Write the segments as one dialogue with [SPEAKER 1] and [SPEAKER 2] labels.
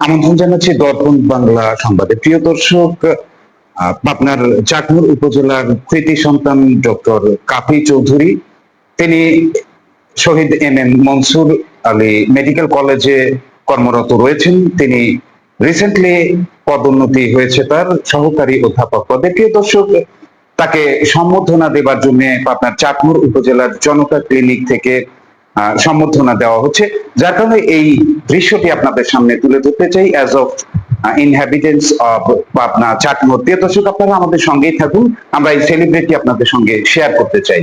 [SPEAKER 1] আমন্ত্রণ জানাচ্ছি দর্পণ বাংলা সংবাদে। প্রিয় দর্শক আপনার চাকমুর উপজেলার কৃতি সন্তান ডক্টর কাফি চৌধুরী, তিনি Shaheed M M Monsur Ali medical কলেজে কর্মরত রয়েছেন। তিনি রিসেন্টলি পদোন্নতি হয়েছে তার সহকারী অধ্যাপক পদে। প্রিয় দর্শক, তাকে সম্বর্ধনা দেবার জন্য আপনার চাকমুর উপজেলার জনতা ক্লিনিক থেকে সম্বর্ধনা দেওয়া হচ্ছে। যার কারণে এই দৃশ্যটি আপনাদের সামনে তুলে ধরতে চাই। অ্যাজ অফ ইনহ্যাবিটেন্স অফ আপনার চাকমুর প্রিয় দর্শক, আপনারা আমাদের সঙ্গেই থাকুন। আমরা এই সেলিব্রিটি আপনাদের সঙ্গে শেয়ার করতে চাই।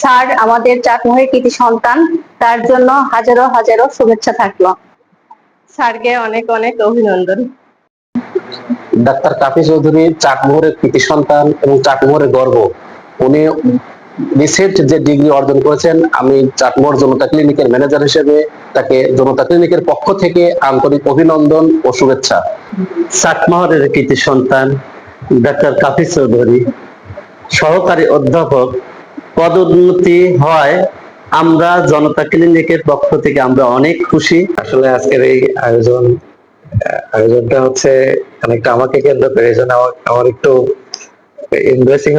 [SPEAKER 2] স্যার, আমাদের চাকমহের কৃতি সন্তান, তার জন্য হাজারো হাজারো শুভেচ্ছা থাকল। স্যারকে অনেক অনেক অভিনন্দন।
[SPEAKER 3] ডাক্তার কাফি চৌধুরী চাকমোহরের কৃতি সন্তান এবং চাকমোহরের গর্ব। উনি রিসেন্ট যে ডিগ্রি অর্জন করেছেন, আমি চাকমোহর জনতা ক্লিনিকের ম্যানেজার হিসেবে তাকে জনতা ক্লিনিকের পক্ষ থেকে আন্তরিক অভিনন্দন ও শুভেচ্ছা।
[SPEAKER 4] চাকমাহরের কৃতি সন্তান, ডাক্তার কাফি চৌধুরী সহকারী অধ্যাপক পদোন্নতি হয়। আমরা জনতা ক্লিনিকের পক্ষ থেকে আমরা অনেক খুশি।
[SPEAKER 3] আসলে আজকের এই আয়োজন আয়োজনটা হচ্ছে অনেকটা আমাকে কেন্দ্র করে আমার- একটু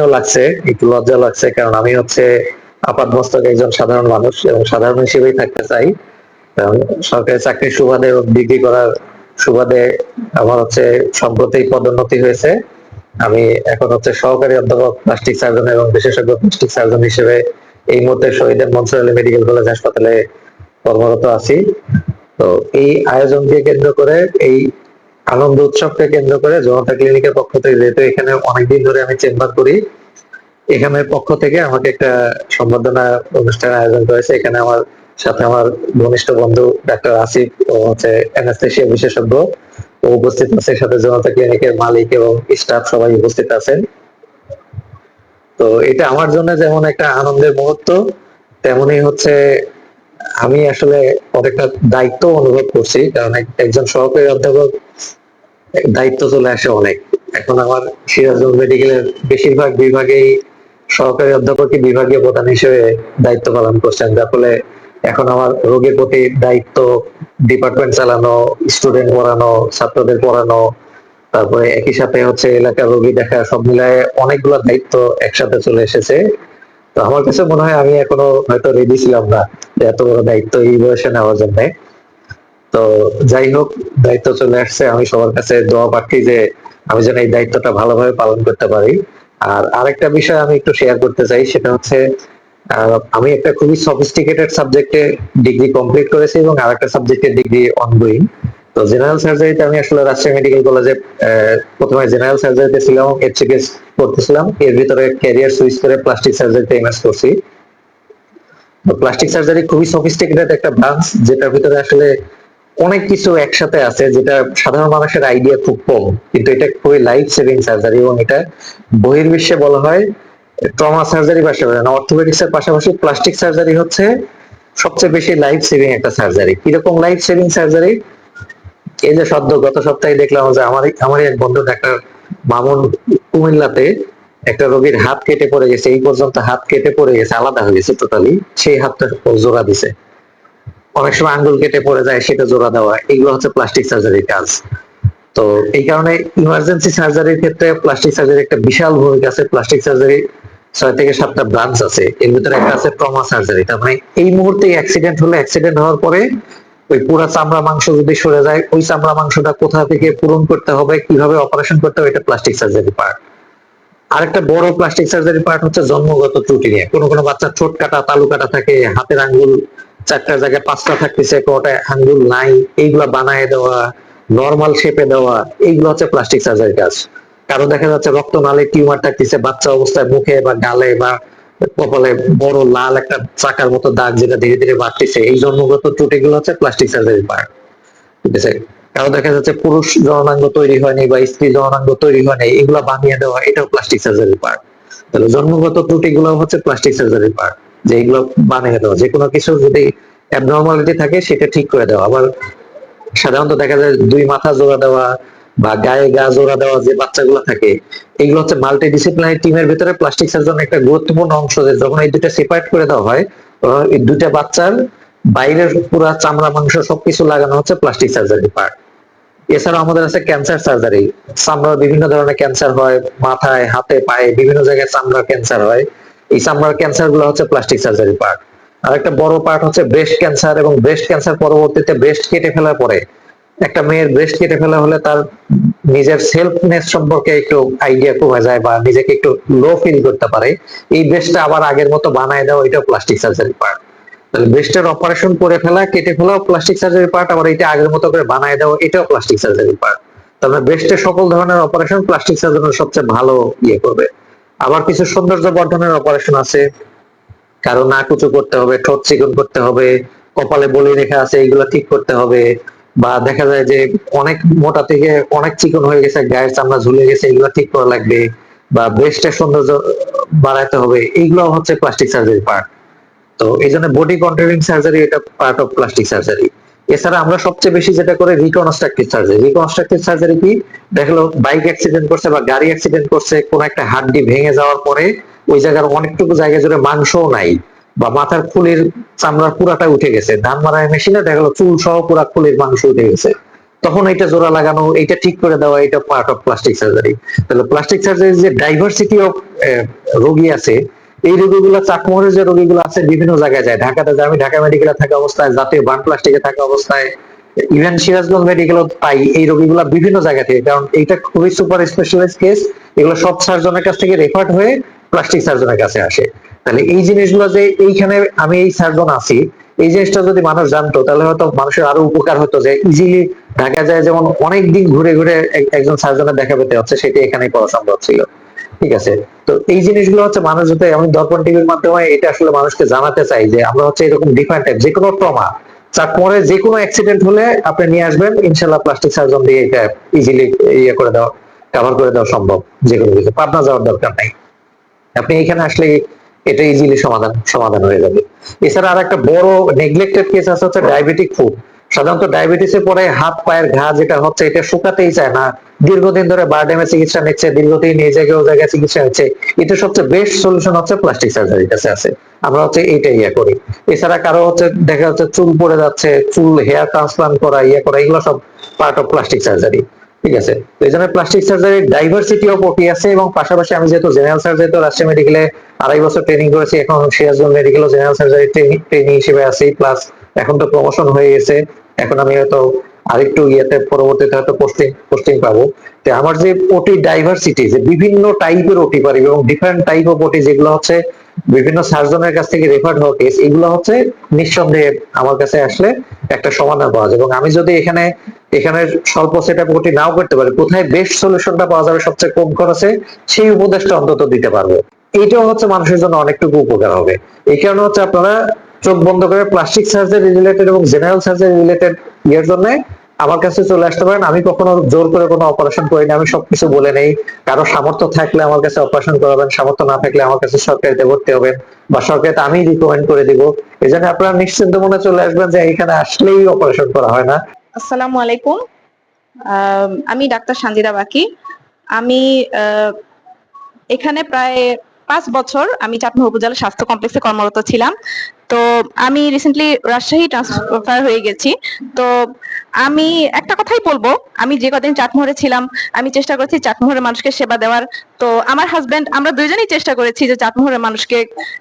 [SPEAKER 3] লাগছে, একটু লজ্জা লাগছে, কারণ আমি হচ্ছে আপাত মস্তক একজন সাধারণ মানুষ এবং সাধারণ হিসেবেই থাকতে চাই। কারণ সরকারি চাকরির সুবাদে, ডিগ্রি করার সুবাদে আমার হচ্ছে সম্প্রতি পদোন্নতি হয়েছে। আমি এখন হচ্ছে সহকারী অধ্যাপক প্লাস্টিক সার্জন এবং বিশেষজ্ঞ প্লাস্টিক সার্জন হিসেবে এই মুহূর্তে শহীদের মনসুর মেডিকেল কলেজ হাসপাতালে কর্মরত আছি। তো এই আয়োজনকে কেন্দ্র করে, এই আনন্দ উৎসবকে কেন্দ্র করে জনতা ক্লিনিকের পক্ষ থেকে, যেহেতু এখানে অনেকদিন ধরে আমি চেম্বার করি এখানের পক্ষ থেকে আমাকে একটা সম্বর্ধনা অনুষ্ঠানের আয়োজন করেছে। এখানে আমার সাথে আমার ঘনিষ্ঠ বন্ধু ডাক্তার আসিফ ও হচ্ছে অ্যানাস্থেশিয়া বিশেষজ্ঞ। উপস্থিত আছে সাথে জনতা ক্লিনিকের মালিক এবং স্টাফ সবাই উপস্থিত আছেন। তো এটা আমার জন্য যেমন একটা আনন্দের মুহূর্ত তেমনি হচ্ছে আমি আসলে অনেকটা দায়িত্ব অনুভব করছি, কারণ একজন সহকারী অধ্যাপক, দায়িত্ব চলে আসে অনেক। এখন আমার সিরাজগঞ্জ মেডিকেলের বেশিরভাগ বিভাগেই সহকারী অধ্যাপকই বিভাগীয় প্রধান হিসেবে দায়িত্ব পালন করছেন, যার ফলে এখন আমার রোগীর প্রতি দায়িত্ব ডিপার্টমেন্ট চালানো স্টুডেন্ট পড়ানো, ছাত্রদের পড়ানো, তারপরে একই সাথে হচ্ছে এলাকার রোগী দেখা সব মিলায় অনেকগুলো দায়িত্ব একসাথে চলে এসেছে। তো আমার কাছে মনে হয় আমি এখনও হয়তো রেডি ছিলাম না এত বড় দায়িত্ব এই বয়সে নেওয়ার জন্য। তো যাই হোক, দায়িত্ব চলে আসছে। আমি সবার কাছে দোয়া পাচ্ছি যে আমি যেন এই দায়িত্বটা ভালোভাবে পালন করতে পারি। আর আরেকটা বিষয় আমি একটু শেয়ার করতে চাই, সেটা হচ্ছে আমি একটা খুবই সফিস্টিকেটেড সাবজেক্টে ডিগ্রি কমপ্লিট করেছি এবং আরেকটা সাবজেক্টে ডিগ্রি অনগোয়িং তো জেনারেল সার্জারিতে আমি আসলে রাজশাহী মেডিকেল কলেজে প্রথমে জেনারেল সার্জারিতে ছিলাম এইচএস করতেছিলাম। এর ভিতরে ক্যারিয়ার সুইচ করে প্লাস্টিক সার্জারিতে এমএস করছি। প্লাস্টিক সার্জারি খুবই সফিস্টিকেটেড একটা ব্রাঞ্চ যেটার ভিতরে আসলে অনেক কিছু একসাথে আছে, যেটা সাধারণ মানুষের আইডিয়া খুব কম। কিন্তু এটা খুবই লাইফ সেভিং সার্জারি এবং এটা বহির্বিশ্বে বলা হয় ট্রমা সার্জারি পাশাপাশি অর্থোপেডিক্স এর পাশাপাশি প্লাস্টিক সার্জারি হচ্ছে সবচেয়ে বেশি লাইফ সেভিং একটা সার্জারি কীরকম লাইফ সেভিং সার্জারি এই যে সদ্য গত সপ্তাহে দেখলাম যে আমার আমারই এক বন্ধু ডাক্তার মামুন কুমিল্লাতে একটা রোগীর হাত কেটে পড়ে গেছে, এই পর্যন্ত হাত কেটে পড়ে গেছে, আলাদা হয়ে গেছে টোটালি সেই হাতটা জোড়া দিছে। অনেক সময় আঙ্গুল কেটে পড়ে যায়, সেটা জোড়া দেওয়া, এগুলো হচ্ছে প্লাস্টিক সার্জারির কাজ। তো এই কারণে ইমার্জেন্সি সার্জারির ক্ষেত্রে প্লাস্টিক সার্জারি একটা বিশাল ভূমিকা আছে। প্লাস্টিক সার্জারি ছয় থেকে সাতটা ব্রাঞ্চ আছে। এর ভিতরে একটা আছে ট্রমা সার্জারি তার মানে এই মুহূর্তে অ্যাক্সিডেন্ট হলে অ্যাক্সিডেন্ট হওয়ার পরে ওই পুরা চামড়া মাংস যদি সরে যায়, ওই চামড়া মাংসটা কোথা থেকে পূরণ করতে হবে, কীভাবে অপারেশন করতে হবে, এটা প্লাস্টিক সার্জারি পার্ট আরেকটা বড় প্লাস্টিক সার্জারি পার্ট হচ্ছে জন্মগত ত্রুটি নিয়ে। কোনো কোনো বাচ্চা ছোট কাটা, তালু কাটা থাকে, হাতের আঙ্গুল চারটা জায়গায় পাঁচটা থাকতেছে কোটা আঙ্গুল নাই, এইগুলা বানায় দেওয়া নর্মাল শেপে দেওয়া, এইগুলো হচ্ছে প্লাস্টিক সার্জারি কাজ। কারও দেখা যাচ্ছে রক্তনালী টিউমার থাকতেছে, বাচ্চা অবস্থায় মুখে বা গালে বা কপালে বড় লাল একটা চাকার মতো দাগ যেটা ধীরে ধীরে বাড়তেছে। এই জন্মগত ত্রুটিগুলো হচ্ছে প্লাস্টিক সার্জারি পার্ট ঠিক আছে? কারও দেখা যাচ্ছে পুরুষ জননাঙ্গ তৈরি হয়নি বা স্ত্রী জননাঙ্গ তৈরি হয়নি, এগুলো বানিয়ে দেওয়া এটাও প্লাস্টিক সার্জারি পার্ট তাহলে জন্মগত ত্রুটি গুলো হচ্ছে প্লাস্টিক সার্জারি পার্ট যে এগুলো বানিয়ে দেওয়া। যে কোনো কিছু যদি অ্যাবনর্মালিটি থাকে, সেটা ঠিক করে দেওয়া। আবার সাধারণত দেখা যায় দুই মাথা জোড়া দেওয়া বা গায়ে গা জোড়া দেওয়া যে বাচ্চাগুলো থাকে, এগুলো হচ্ছে মাল্টি ডিসিপ্লিনারি টিমের ভিতরে প্লাস্টিক সার্জন একটা গুরুত্বপূর্ণ অংশ যে যখন এই দুটা সেপারেট করে দেওয়া হয় এই দুইটা বাচ্চার বাইরের পুরা চামড়া, মাংস সবকিছু লাগানো হচ্ছে প্লাস্টিক সার্জারি পার্ট এছাড়াও আমাদের আছে ক্যান্সার সার্জারি চামড়ার বিভিন্ন ধরনের ক্যান্সার হয়, মাথায়, হাতে, পায়ে বিভিন্ন জায়গায় চামড়ার ক্যান্সার হয়। এই চামড়ার ক্যান্সারগুলো হচ্ছে প্লাস্টিক সার্জারি পার্ট আর একটা বড় পার্ট হচ্ছে ব্রেস্ট ক্যান্সার এবং ব্রেস্ট ক্যান্সার পরবর্তীতে ব্রেস্ট কেটে ফেলার পরে একটা মেয়ের ব্রেস্ট কেটে ফেলা হলে তার নিজের সেলফনেস সম্পর্কে একটু আইডিয়া কমে যায় বা নিজেকে একটু লো ফিল করতে পারে। এই ব্রেস্টটা আবার আগের মতো বানায় দেওয়া এটা প্লাস্টিক সার্জারি পার্ট তাহলে ব্রেস্টের অপারেশন করে ফেলা, কেটে ফেলাও প্লাস্টিক সার্জারি পার্ট আবার এটা আগের মতো করে বানায় দেওয়া, এটাও প্লাস্টিক সার্জারি পার্ট তাহলে ব্রেস্টের সকল ধরনের অপারেশন প্লাস্টিক সার্জারির সবচেয়ে ভালো ইয়ে করবে। আবার কিছু সৌন্দর্য বর্ধনের অপারেশন আছে। কারও নাক উঁচু করতে হবে, ঠোঁট চিকন করতে হবে, কপালে বলি রেখা আছে এইগুলো ঠিক করতে হবে। বা দেখা যায় যে অনেক মোটা থেকে অনেক চিকন হয়ে গেছে, গায়ের চামড়া ঝুলে গেছে, এগুলো ঠিক করা লাগবে বা ব্রেস্টের সৌন্দর্য বাড়াতে হবে এইগুলো হচ্ছে প্লাস্টিক সার্জারি পার্ট তো এই জন্য বডি কন্ট্রোলিং সার্জারি এটা পার্ট অফ প্লাস্টিক সার্জারি এছাড়া আমরা সবচেয়ে বেশি যেটা করে রিকনস্ট্রাকটিভ সার্জারি রিকনস্ট্রাকটিভ সার্জারি কি? দেখল বাইক অ্যাক্সিডেন্ট করছে বা গাড়ি অ্যাক্সিডেন্ট করছে, কোন একটা হাড্ডি ভেঙে যাওয়ার পরে ওই জায়গার অনেকটুকু জায়গা জুড়ে মাংসও নাই। বা মাথার খুলির চামড়ার পুরাটা উঠে গেছে। ধান মারার মেশিনে দেখা গেলো চুল সহ পুরা খুলির মাংস উঠে গেছে। তখন এটা জোড়া লাগানো, এটা ঠিক করে দেওয়া, এটা পার্ট অফ প্লাস্টিক সার্জারি তাহলে প্লাস্টিক সার্জারি যে ডাইভার্সিটি অফ রোগী আছে, এই রোগীগুলো চাকমোহরের যে রোগীগুলো আছে, বিভিন্ন জায়গায় যায়। ঢাকাতে আমি ঢাকা মেডিকেলে থাকা অবস্থায়, জাতীয় বান প্লাস্টিকে থাকা অবস্থায় ইভেন সিরাজগঞ্জ মেডিকেলও পাই এই রোগীগুলো বিভিন্ন জায়গা থেকে। কারণ এটা খুবই সুপার স্পেশালাইজ কেস এগুলো সব সার্জনের কাছ থেকে রেফার্ড হয়ে প্লাস্টিক সার্জনের কাছে আসে। তাহলে এই জিনিসগুলো যে এইখানে আমি এই সার্জন আছি, এই জিনিসটা যদি মানুষ জানতো, তাহলে হয়তো মানুষের আরও উপকার হতো যে ইজিলি ঢাকা যায় যেমন অনেক দিন ঘুরে ঘুরে একজন সার্জনের দেখা পেতে হচ্ছে, সেটা এখানেই করা সম্ভব ছিল। ঠিক আছে? তো এই জিনিসগুলো হচ্ছে মানুষ যাতে আমি দর্পণ টিভির মাধ্যমে এটা আসলে মানুষকে জানাতে চাই যে আমরা হচ্ছে এরকম ডিফারেন্ট টাইপ যে কোনো ট্রমা। চাকমরে যে কোনো অ্যাক্সিডেন্ট হলে আপনি নিয়ে আসবেন ইনশাল্লাহ প্লাস্টিক সার্জন দিয়ে এটা ইজিলি ইয়ে করে দেওয়া কভার করে দেওয়া সম্ভব যে কোনো কিছু। পাবনা যাওয়ার দরকার নাই। আপনি এখানে আসলে এটা ইজিলি সমাধান সমাধান হয়ে যাবে। এছাড়া আর একটা বড় নেগলেক্টেড কেস আছে হচ্ছে ডায়াবেটিক ফুড সাধারণত ডায়াবেটিসে পরে হাত, পায়ের ঘা যেটা হচ্ছে, এটা শুকাতেই চায় না। দীর্ঘদিন ধরে বারডেমে চিকিৎসা নিচ্ছে, দীর্ঘদিন এই জায়গায় ও জায়গায় চিকিৎসা নিচ্ছে এটা সবচেয়ে বেস্ট সলিউশন হচ্ছে প্লাস্টিক সার্জারির কাছে আছে। আমরা হচ্ছে এইটাই ইয়ে করি। এছাড়া কারও হচ্ছে, দেখা যাচ্ছে চুল পড়ে যাচ্ছে, চুল হেয়ার ট্রান্সপ্লান্ট করা ইয়ে করা, এগুলো সব পার্ট অফ প্লাস্টিক সার্জারি ঠিক আছে? তো এই জন্য প্লাস্টিক সার্জারির ডাইভার্সিটি অফ ওটি আছে এবং পাশাপাশি আমি যেহেতু জেনারেল সার্জারি তো রাজশাহী মেডিকেলে আড়াই বছর ট্রেনিং করেছি, এখন Sirajganj medical general surgery training হিসেবে আছি প্লাস এখন তো প্রমোশন হয়ে গেছে। এখন আমি হয়তো আরেকটু ইয়েতে পরবর্তীতে হয়তো পোস্টিং পোস্টিং পাবো। তো আমার যে ওটি ডাইভার্সিটি যে বিভিন্ন টাইপের ওটি পারি এবং ডিফারেন্ট টাইপ অফ ওটি যেগুলো হচ্ছে বিভিন্ন সার্জনের কাছ থেকে রেফার্ড হওয়া কেস এগুলো হচ্ছে নিঃসন্দেহে আমার কাছে আসলে একটা সমাধান পাওয়া যায়। এবং আমি যদি এখানে এখানে স্বল্প সেট আপ নাও করতে পারি, কোথায় বেস্ট সলিউশনটা পাওয়া যাবে সবচেয়ে কম খরচে, সেই উপদেশটা অন্তত দিতে পারব। এইটাও হচ্ছে মানুষের জন্য অনেকটুকু উপকার হবে। এই কারণে হচ্ছে আপনারা চোখ বন্ধ করে প্লাস্টিক সার্জারি রিলেটেড এবং জেনারেল সার্জারি রিলেটেড ইয়ের জন্য আমার কাছে চলে আসতে পারেন। আমি কখনো জোর করে কোনো অপারেশন করি না আমি সবকিছু বলে নেই। কারও সামর্থ্য থাকলে আমার কাছে অপারেশন করাবেন সামর্থ্য না থাকলে আমার কাছে সরকারিতে ভর্তি হবেন বা সরকারিতে আমি রিকমেন্ড করে দিব। এই জন্য আপনারা নিশ্চিন্ত মনে চলে আসবেন যে এখানে আসলেই অপারেশন করা হয় না।
[SPEAKER 5] আসসালামু আলাইকুম। আম, ডাক্তার সানজিদা বাকি। আমি এখানে প্রায় পাঁচ বছর আমি চাটমোহর উপজেলা স্বাস্থ্য কমপ্লেক্সে কর্মরত ছিলাম। তো আমি রিসেন্টলি রাজশাহী ট্রান্সফার হয়ে গেছি। তো আমি একটা কথাই বলব, আমি যে কদিন চাটমোহরে ছিলাম, আমি চেষ্টা করেছি চাটমোহরের মানুষকে সেবা দেওয়ার। তো আমার হাজবেন্ড আমরা দুইজনেই চেষ্টা করেছি যে চাটমোহরের মানুষকে,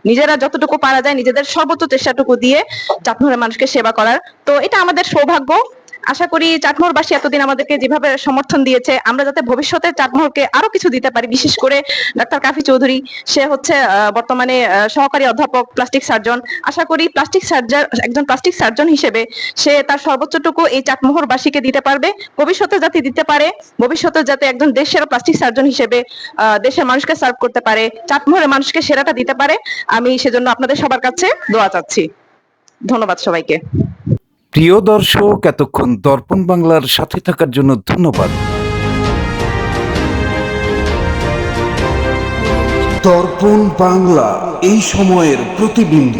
[SPEAKER 5] নিজেরা যতটুকু পারা যায়, নিজেদের সর্বোচ্চ চেষ্টাটুকু দিয়ে চাটমোহরের মানুষকে সেবা করার। তো এটা আমাদের সৌভাগ্য। আশা করি চাটমোহরবাসী এতদিন আমাদেরকে যেভাবে সমর্থন দিয়েছে, আমরা যাতে ভবিষ্যতে চাটমোহরকে আরও কিছু দিতে পারি, বিশেষ করে ডাক্তার কাফি চৌধুরী, সে হচ্ছে বর্তমানে সহকারী অধ্যাপক, প্লাস্টিক সার্জন। আশা করি প্লাস্টিক সার্জন একজন প্লাস্টিক সার্জন হিসেবে সে তার সর্বোচ্চটুকু এই চাটমোহরবাসীকে দিতে পারবে। ভবিষ্যতে যাতে দিতে পারে, ভবিষ্যতে যাতে একজন দেশের প্লাস্টিক সার্জন হিসেবে দেশের মানুষকে সার্ভ করতে পারে, চাটমোহরের মানুষকে সেরাটা দিতে পারে, আমি সেজন্য আপনাদের সবার কাছে দোয়া চাচ্ছি। ধন্যবাদ সবাইকে।
[SPEAKER 6] প্রিয় দর্শক এতক্ষণ দর্পণ বাংলার সাথে থাকার জন্য ধন্যবাদ।
[SPEAKER 7] দর্পণ বাংলা এই সময়ের প্রতিবিম্ব।